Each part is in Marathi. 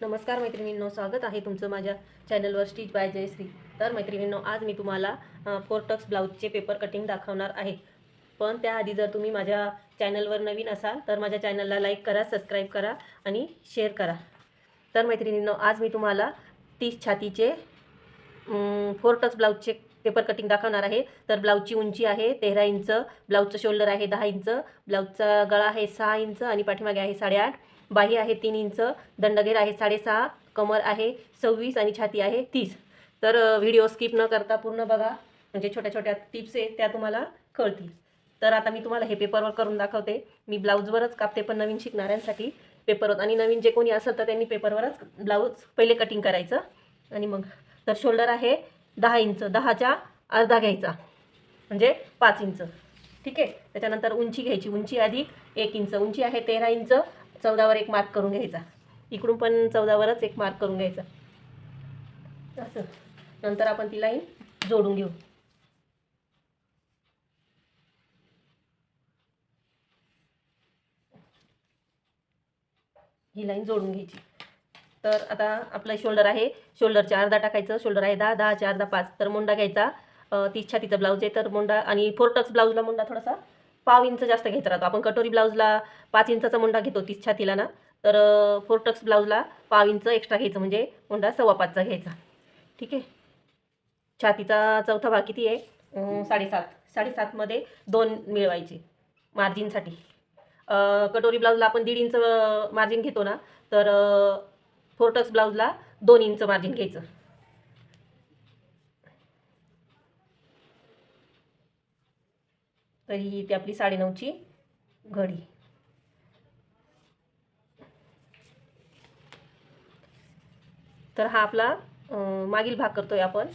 नमस्कार मैत्रिणींनो स्वागत आहे तुमचं माझ्या चॅनलवर स्टिच बाय जयश्री तर मैत्रिणींनो आज मी तुम्हाला फोर टक्स ब्लाऊजचे पेपर कटिंग दाखवणार आहे. पण त्याआधी जर तुम्ही माझ्या चॅनलवर नवीन असाल तर माझ्या चॅनलला लाईक करा सबस्क्राईब करा आणि शेअर करा. तर मैत्रिणींनो आज मी तुम्हाला तीस छातीचे फोरटक्स ब्लाऊजचे पेपर कटिंग दाखवणार आहे. तर ब्लाऊजची उंची आहे तेरा इंच ब्लाऊजचं शोल्डर आहे दहा इंच ब्लाऊजचा गळा आहे सहा इंच आणि पाठीमागे आहे साडेआठ. बाही आहे तीन इंच दंडघेर आहे साडेसहा कमर आहे सव्वीस आणि छाती आहे तीस. तर व्हिडिओ स्किप न करता पूर्ण बघा. म्हणजे छोट्या छोट्या टिप्स आहेत त्या तुम्हाला कळतील. तर आता मी तुम्हाला हे पेपरवर करून दाखवते. मी ब्लाऊजवरच कापते पण नवीन शिकणाऱ्यांसाठी पेपरवर. आणि नवीन जे कोणी असेल तर त्यांनी पेपरवरच ब्लाऊज पहिले कटिंग करायचं. आणि मग तर शोल्डर आहे दहा इंच. दहाच्या अर्धा घ्यायचा. म्हणजे पाच इंच. ठीक आहे? त्याच्यानंतर उंची घ्यायची. उंची अधिक एक इंच. उंची आहे तेरा इंच. चौदावर एक मार्क करून घ्यायचा. इकडून पण चौदावरच एक मार्क करून घ्यायचा. असं. नंतर आपण ती लाईन जोडून घेऊ. ही लाईन जोडून घ्यायची. तर आता आपलं शोल्डर आहे. शोल्डरचे अर्धा टाकायचं. शोल्डर आहे दहा दहाचे अर्धा पाच. तर मुंडा घ्यायचा. तीस छातीचा ब्लाऊज आहे. तर मुंडा आणि फोर टक्स ब्लाऊजला मुंडा थोडासा पाव इंच जास्त घ्यायचा राहतो. आपण कटोरी ब्लाऊजला पाच इंचाचा मुंडा घेतो तीस छातीला ना. तर फोर टक्स ब्लाऊजला पाव इंच एक्स्ट्रा घ्यायचं म्हणजे मुंडा सव्वा पाचचा घ्यायचा. ठीक आहे? छातीचा चौथा भाग किती आहे? साडेसात. साडेसातमध्ये दोन मिळवायचे मार्जिनसाठी कटोरी ब्लाऊजला आपण दीड इंच मार्जिन घेतो ना. तर फोर टक्स ब्लाऊजला दोन इंच मार्जिन घ्यायचं. तर ही ती आपली साडेनऊची घडी. तर हा आपला मागील भाग करतोय आपण.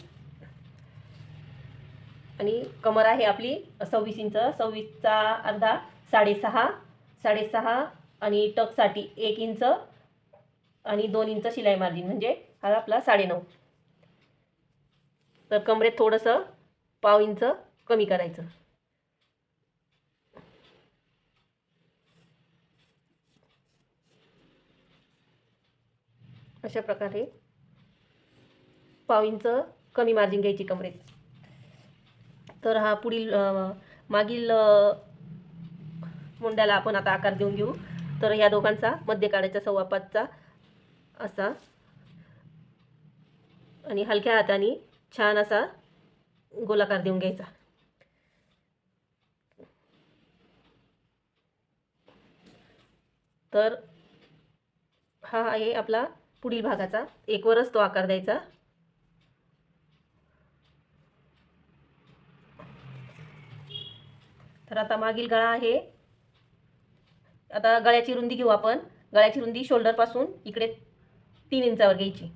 आणि कमर आहे आपली सव्वीस इंच. सव्वीसचा अर्धा साडेसहा साडेसहा आणि टकसाठी एक इंच आणि दोन इंच शिलाई मार्जिन म्हणजे हा आपला साडेनऊ. तर कमरेत थोडंसं पाव इंच कमी करायचं. अशा प्रकारे पाव इंच कमी मार्जिन घ्यायची कमरेत. तर हा पुढील मागील मुंड्याला आपण आता आकार देऊन घेऊ. तर ह्या दोघांचा मध्य काढायचा सव्वा पाचचा असा आणि हलक्या हाताने छान असा गोलाकार देऊन घ्यायचा. तर हा आहे आपला पुढील भागाचा. एकवरच तो आकार द्यायचा. तर आता मागील गळा आहे. आता गळ्याची रुंदी घेऊ आपण. गळ्याची रुंदी शोल्डरपासून इकडे तीन इंचावर घ्यायची.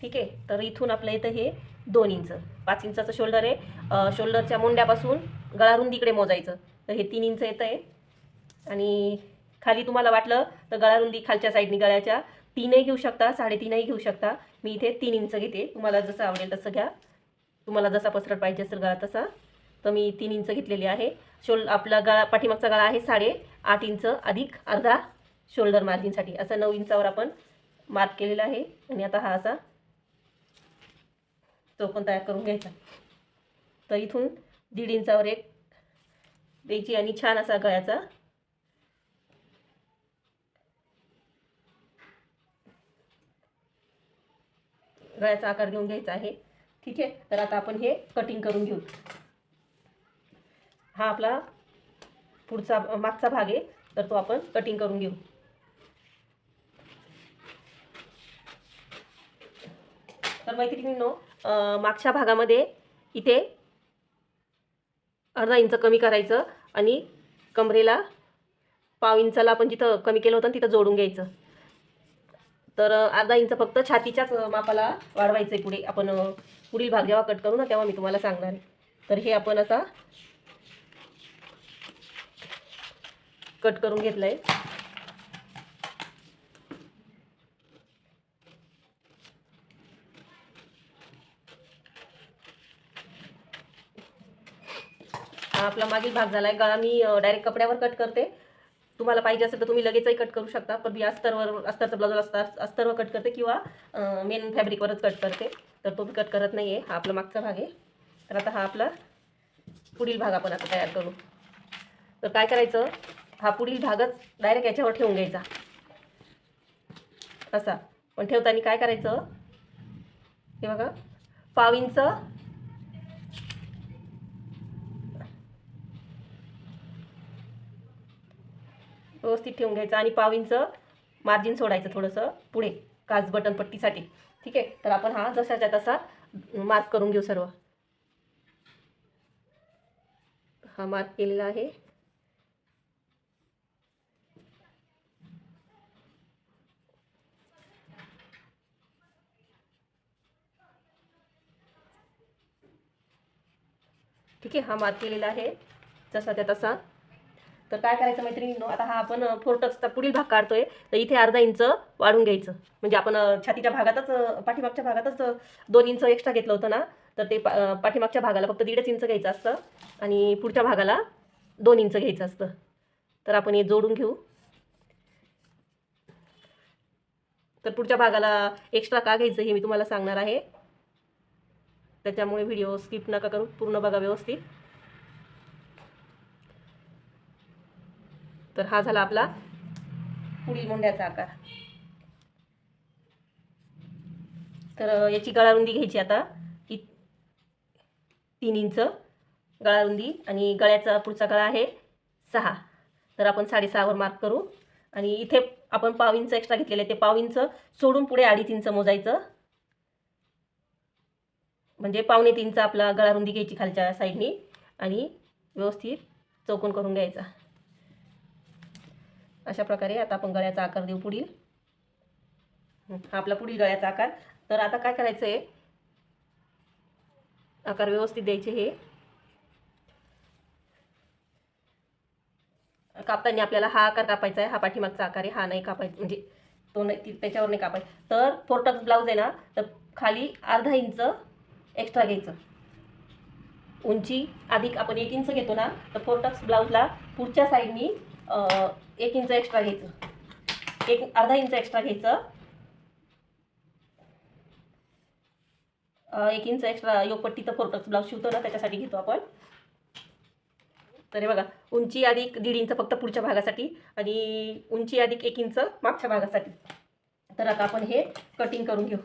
ठीक आहे? तर इथून आपलं इथं हे दोन इंच. पाच इंचाचं शोल्डर आहे. शोल्डरच्या मुंड्यापासून गळा रुंदीकडे मोजायचं. तर हे तीन इंच येतं आहे आणि खाली तुम्हाला वाटलं तर गळा रुंदी खालच्या साईडनी गळ्याच्या. तीनही घेऊ शकता साडेतीनही घेऊ शकता. मी इथे तीन इंच घेते. तुम्हाला जसं आवडेल तसं घ्या. तुम्हाला जसा पसरट पाहिजे असेल गळा तसा. तर मी तीन इंच घेतलेली आहे. शोल आपला गळा पाठीमागचा गळा आहे साडे आठ इंच अधिक अर्धा शोल्डर मार्जिनसाठी असं नऊ इंचावर आपण मार्क केलेला आहे. आणि आता हा असा तो पण तयार करून घ्यायचा. तर इथून दीड इंचावर एक द्यायची आणि छान असा गळ्याचा गळ्याचा आकार देऊन घ्यायचा आहे. ठीक आहे? तर आता आपण हे कटिंग करून घेऊ. हा आपला पुढचा मागचा भाग आहे. तर तो आपण कटिंग करून घेऊ. तर मैत्रिणींनो मागच्या भागामध्ये इथे अर्धा इंच कमी करायचं आणि कमरेला पाव इंचाला आपण जिथं कमी केलं होतं तिथं जोडून घ्यायचं. तर अर्धा इंच फक्त छातीच्याच मापाला वाढवायचं आहे पुढे. आपण पुढील भाग जेव्हा कट करू ना तेव्हा मी तुम्हाला सांगणार आहे. तर हे आपण आता कट करून घेतलं आहे आपला मागील भाग झाला आहे गळा मी डायरेक्ट कपड्यावर कट करते. तुम्हाला पाहिजे असेल तर तुम्ही लगेचही कट करू शकता. पण मी अस्तरवर अस्तरचा ब्लाउज असता अस्तरवर कट करते किंवा मेन फॅब्रिकवरच कट करते. तर तो मी कट करत नाही आहे हा आपला मागचा भाग आहे. तर आता हा आपला पुढील भाग आपण आता तयार करू. तर काय करायचं? हा पुढील भागच डायरेक्ट याच्यावर ठेवून घ्यायचा. असा. पण ठेवताना काय करायचं? हे बघा. पाव इंच व्यवस्थित ठेवून घ्यायचं आणि पाव इंच मार्जिन सोडायचं थोडंसं पुढे काच बटन पट्टीसाठी. ठीक आहे? तर आपण हा जशाच्या तसा मार्क करून घेऊ सर्व. हा मार्क केलेला आहे. ठीक आहे? हा मार्क केलेला आहे. जसा त्या तसा. तर काय करायचं मैत्रिणींनो आता हा आपण फोर टक्सचा पुढील भाग काढतोय. तर इथे अर्धा इंच वाढून घ्यायचं. म्हणजे आपण छातीच्या भागातच पाठीमागच्या भागातच दोन इंच एक्स्ट्रा घेतलं होतं ना तर ते पा पाठीमागच्या भागाला फक्त दीडच इंच घ्यायचं असतं आणि पुढच्या भागाला दोन इंच घ्यायचं असतं. तर आपण हे जोडून घेऊ. तर पुढच्या भागाला एक्स्ट्रा का घ्यायचं हे मी तुम्हाला सांगणार आहे. त्याच्यामुळे व्हिडिओ स्किप नका करू पूर्ण बघा व्यवस्थित. तर हा झाला आपला पुढील मुंड्याचा आकार. तर याची गळारुंदी घ्यायची आता. की तीन इंच गळारुंदी आणि गळ्याचा पुढचा गळा आहे सहा. तर आपण साडेसहावर मार्क करू. आणि इथे आपण पाव इंच एक्स्ट्रा घेतलेले आहे. ते पाव इंच सोडून पुढे अडीच इंच मोजायचं. म्हणजे पावणे तीनचा आपला गळारुंदी घ्यायची खालच्या साईडनी आणि व्यवस्थित चौकोन करून घ्यायचा. अशा प्रकारे आता आपण गळ्याचा आकार देऊ पुढील. आपला पुढील गळ्याचा आकार. तर आता काय करायचं आहे आकार व्यवस्थित द्यायचे हे. कापताना आपल्याला हा आकार कापायचा आहे हा पाठीमागचा आकार आहे हा नाही कापायचा म्हणजे तो नाही ती- त्याच्यावर नाही कापायचा. तर फोरटक्स ब्लाऊज आहे ना तर खाली अर्धा इंच एक्स्ट्रा घ्यायचं. उंची अधिक आपण एक इंच घेतो ना तर फोरटक्स ब्लाऊजला पुढच्या साईडनी एक इंच एक्स्ट्रा घ्यायचं. एक अर्धा इंच एक्स्ट्रा घ्यायचं. एक इंच एक्स्ट्रा योगपट्टी तर फोर ब्लाऊज शिवतो ना त्याच्यासाठी घेतो आपण. तर हे बघा उंची अधिक दीड इंच फक्त पुढच्या भागासाठी आणि उंची अधिक एक इंच मागच्या भागासाठी. तर आता आपण हे कटिंग करून घेऊ.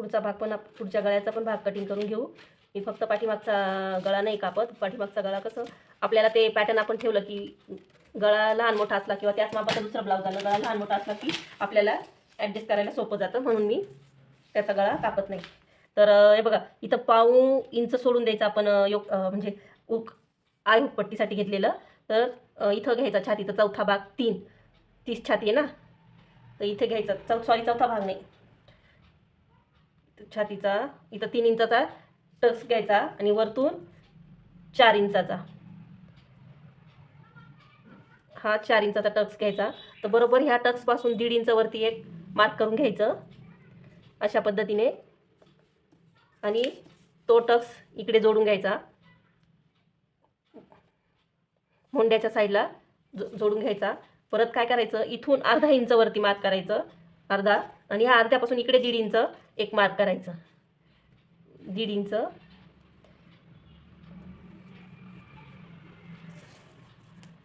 पुढचा भाग पण पुढच्या गळ्याचा पण भाग कटिंग करून घेऊ. मी फक्त पाठीमागचा गळा नाही कापत. पाठीमागचा गळा कसं आपल्याला ते पॅटर्न आपण ठेवलं की गळा लहान मोठा असला किंवा त्याच मापाचा दुसरा ब्लाऊज आला गळा लहान मोठा असला की आपल्याला ॲडजस्ट करायला सोपं जातं. म्हणून मी त्याचा गळा कापत नाही. तर हे बघा इथं पाऊ इंच सोडून द्यायचं आपण योग म्हणजे उक आय हुक घेतलेलं. तर इथं घ्यायचा छातीचा चौथा भाग तीन. तीस छाती आहे ना? तर इथे घ्यायचा. चौ सॉरी चौथा भाग नाही. छातीचा इथं तीन इंचाचा टक्स घ्यायचा आणि वरतून चार इंचाचा. हा चार इंचाचा टक्स घ्यायचा. तर बरोबर ह्या टक्सपासून दीड इंचवरती एक मार्क करून घ्यायचं. अशा पद्धतीने. आणि तो टक्स इकडे जोडून घ्यायचा. मुंड्याच्या साईडला जो जोडून घ्यायचा. परत काय करायचं? इथून अर्धा इंचवरती मार्क करायचं. अर्धा. आणि ह्या अर्ध्यापासून इकडे दीड इंच. एक मार्क करायचं. दीड इंच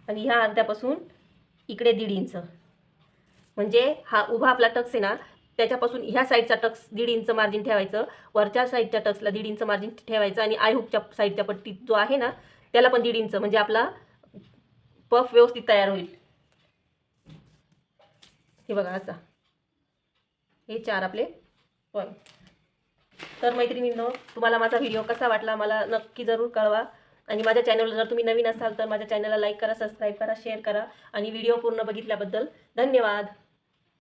आणि ह्या अर्ध्यापासून इकडे दीड इंच म्हणजे हा उभा आपला टक्स आहे ना त्याच्यापासून ह्या साईडचा टक्स दीड इंच मार्जिन ठेवायचं वरच्या साईडच्या टक्सला दीड इंच मार्जिन ठेवायचं आणि आयहूकच्या साईडच्या पट्टीत जो आहे ना त्याला पण दीड इंच म्हणजे आपला पफ व्यवस्थित तयार होईल. हे बघा असा हे चार आपले होय तर मैत्रिणींनो तुम्हाला माझा व्हिडिओ कसा वाटला मला नक्की जरूर कळवा. आणि माझ्या चॅनलला जर तुम्ही नवीन असाल तर माझ्या चॅनलला लाईक करा सबस्क्राईब करा शेअर करा आणि व्हिडिओ पूर्ण बघितल्याबद्दल धन्यवाद.